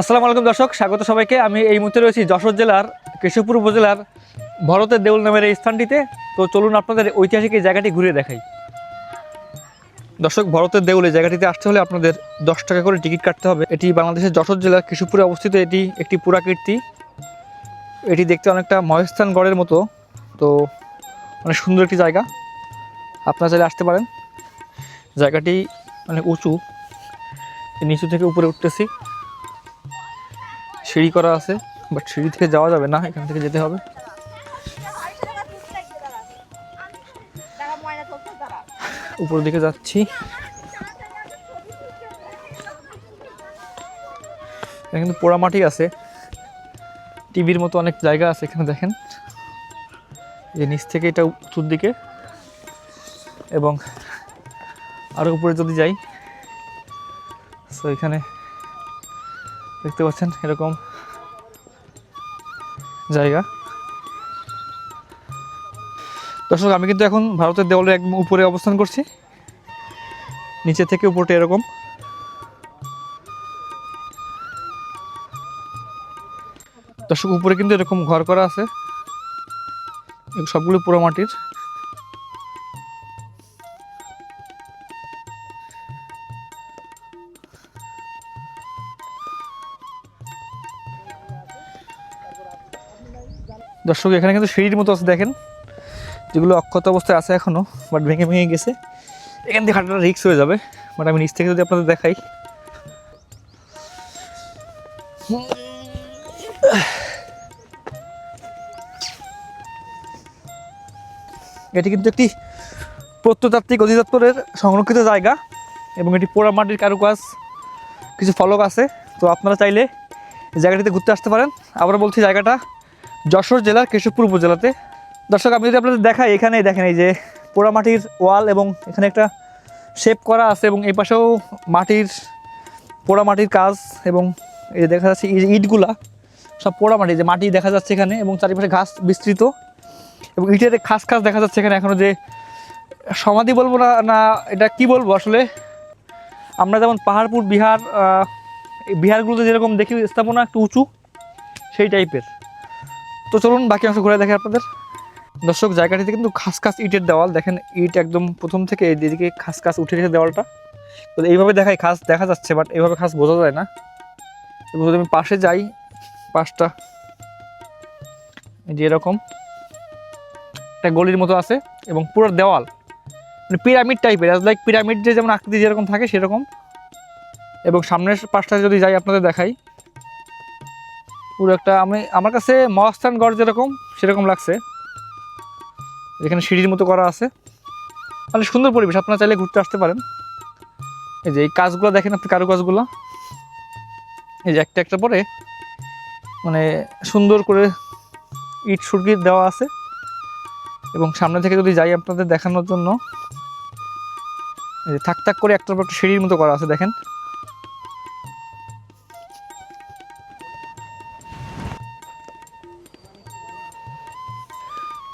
আসসালামু আলাইকুম দর্শক, স্বাগত সবাইকে। আমি এই মুহূর্তে রয়েছি যশোর জেলার কেশবপুর উপজেলার ভরতের দেউল নামের এই স্থানটিতে। তো চলুন আপনাদের ঐতিহাসিক এই জায়গাটি ঘুরে দেখাই। দর্শক, ভরতের দেউল এই জায়গাটিতে আসতে হলে আপনাদের দশ টাকা করে টিকিট কাটতে হবে। এটি বাংলাদেশের যশোর জেলার কেশবপুরে অবস্থিত। এটি একটি পুরাকীর্তি এটি দেখতে অনেকটা মহেস্থানগড়ের মতো। তো অনেক সুন্দর একটি জায়গা। আপনারা চাইলে আসতে পারেন। জায়গাটি অনেক উঁচু। নিচু থেকে উপরে উঠতেছি। সিঁড়ি করা আছে বাট সিঁড়ি থেকে যাওয়া যাবে না, এখান থেকে যেতে হবে। উপরের দিকে যাচ্ছি। এখানে কিন্তু পোড়ামাটি আছে। টিভির মতো অনেক জায়গা আছে এখানে, দেখেন। যে নিচ থেকে এটা উঁচুর দিকে। এবং আরও উপরে যদি যাই সো এখানে দেখতে পাচ্ছেন এরকম জায়গা। দর্শক, আমি কিন্তু এখন ভারতের দেওয়ালের একদম উপরে অবস্থান করছি। নিচে থেকে উপরটা এরকম। দর্শক, উপরে কিন্তু এরকম ঘর করা আছে। সবগুলো পুরো মাটির দর্শক, এখানে কিন্তু সিঁড়ির মতো আছে, দেখেন। যেগুলো অক্ষত অবস্থায় আছে এখনও বাট ভেঙে ভেঙে গেছে। এখান থেকে হাঁটাটা রিক্স হয়ে যাবে বাট আমি নিচ থেকে যদি আপনাদের দেখাই। এটি কিন্তু একটি প্রত্নতাত্ত্বিক অধিদপ্তরের সংরক্ষিত জায়গা, এবং এটি পোড়ামাটির কারুকাজ, কিছু ফলক আছে। তো আপনারা চাইলে জায়গাটিতে ঘুরতে আসতে পারেন। আবার বলছি, জায়গাটা যশোর জেলার কেশবপুর উপজেলাতে। দর্শক, আমি যদি আপনাদের দেখাই এখানে দেখেন এই যে পোড়ামাটির ওয়াল এবং এখানে একটা শেপ করা আছে এবং এই পাশেও মাটির পোড়ামাটির কাজ এবং এই যে দেখা যাচ্ছে ইটগুলা, সব পোড়ামাটি যে মাটি দেখা যাচ্ছে এখানে এবং চারিপাশে ঘাস বিস্তৃত এবং ইটের খাস খাস দেখা যাচ্ছে এখানে। এখনও যে সমাধি বলব না না, এটা কি বলব আসলে? আমরা যেমন পাহাড়পুর, বিহার বিহারগুলোতে যেরকম দেখি, স্থাপনা একটু উঁচু, সেই টাইপের তো চলুন বাকি অংশ ঘুরে দেখে আপনাদের। দর্শক, জায়গাটিতে কিন্তু খাস খাস ইটের দেওয়াল। দেখেন, ইট একদম প্রথম থেকে এদিকে খাস খাস উঠে গেছে দেওয়ালটা। তো এইভাবে দেখাই, খাস দেখা যাচ্ছে, বাট এইভাবে খাস বোঝা যায় না। যদি আমি পাশে যাই, পাশটা যে এরকম, একটা গলির মতো আছে এবং পুরো দেওয়াল। মানে পিরামিড টাইপের লাইক পিরামিড যে যেমন আকৃতি যেরকম থাকে সেরকম। এবং সামনের পাশটা যদি যাই, আপনাদের দেখাই। পুরো একটা, আমি, আমার কাছে মহাস্থানগড় যেরকম, সেরকম লাগছে। এখানে সিঁড়ির মতো করা আছে। মানে সুন্দর পরিবেশ, আপনারা চাইলে ঘুরতে আসতে পারেন। এই যে এই কাজগুলো দেখেন আপনি, কারুকাজগুলো। এই যে একটা একটা পরে মানে সুন্দর করে ইট সুরকি দেওয়া আছে। এবং সামনে থেকে যদি যাই আপনাদের দেখানোর জন্য, এই যে থাক থাক করে একটার পর একটা সিঁড়ির মতো করা আছে, দেখেন।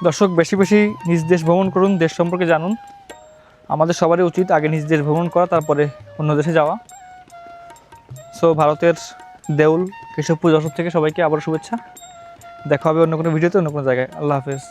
দর্শক, বেশি বেশি নিজ দেশ ভ্রমণ করুন, দেশ সম্পর্কে জানুন। আমাদের সবারই উচিত আগে নিজ দেশ ভ্রমণ করা, তারপরে অন্য দেশে যাওয়া। সো ভারতের দেউল, কেশবপুর, যশোর থেকে সবাইকে আবার শুভেচ্ছা। দেখা হবে অন্য কোনো ভিডিওতে, অন্য কোনো জায়গায়। আল্লাহ হাফেজ।